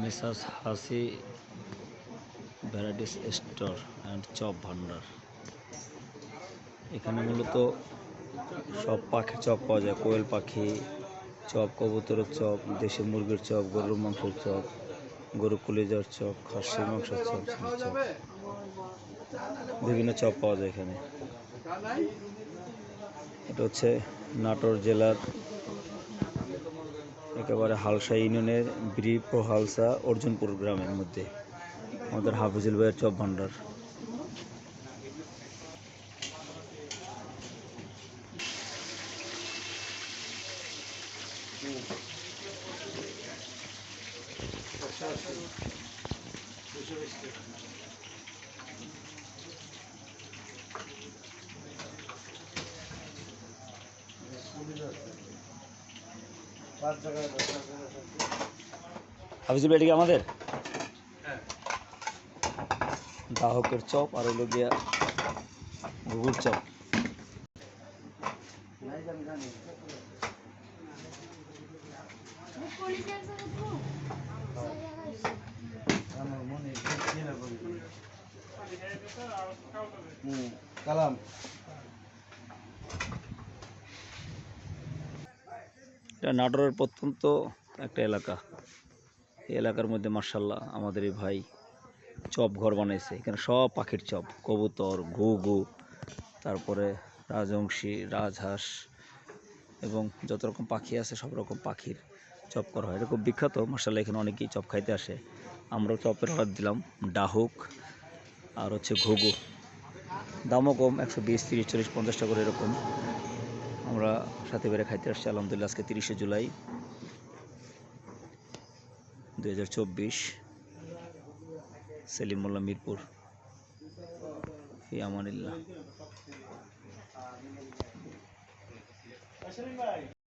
Messrs Hasi varieties store and chop Bhandar. এখানে মূলত সব পাখি চপ পাওয়া যায়। কোয়েল পাখি, চপ, কবুতরের চপ, দেশি মুরগির চপ, গরুর মাংসের চপ। গরু কলিজার চপ খাসি, মাংসের চপ চপ বিভিন্ন চপ পাওয়া যায় এখানে। এটা হচ্ছে নাটোর জেলার একেবারে হালসা ইউনিয়নের ব্রিপ ও হালসা অর্জুনপুর গ্রামের মধ্যে। আমাদের হাফিজুল ভাইয়ের চপ ভান্ডার হাফিজুল ভাই এটা কি আমাদের দাহকের চপ আর হলো গিয়া ঘুঘুর চপ কালাম। এটা নাটোরের প্রত্যন্ত একটা এলাকা। এই এলাকার মধ্যে মার্শাল্লাহ আমাদের এই ভাই চপ ঘর বানাইছে। এখানে সব পাখির চপ, কবুতর, ঘুঘু, তারপরে রাজহংসী রাজহাঁস এবং যত রকম পাখি আছে, সব রকম পাখির চপ করা হয়। খুব বিখ্যাত মার্শাল্লাহ এখানে অনেকেই চপ খাইতে আসে। আমরাও চপের অর্ডার দিলাম। ডাহুক আর হচ্ছে ঘুঘু। দামও কম, একশো বিশ, তিরিশ, চল্লিশ পঞ্চাশ টাকা করে এরকম। আমরা সাথে বেড়ে খাইতে আসছি, আলহামদুলিল্লাহ, আজকে তিরিশে জুলাই। দু হাজার চব্বিশ, সেলিম মোল্লা মিরপুর। আমানিল্লাহ।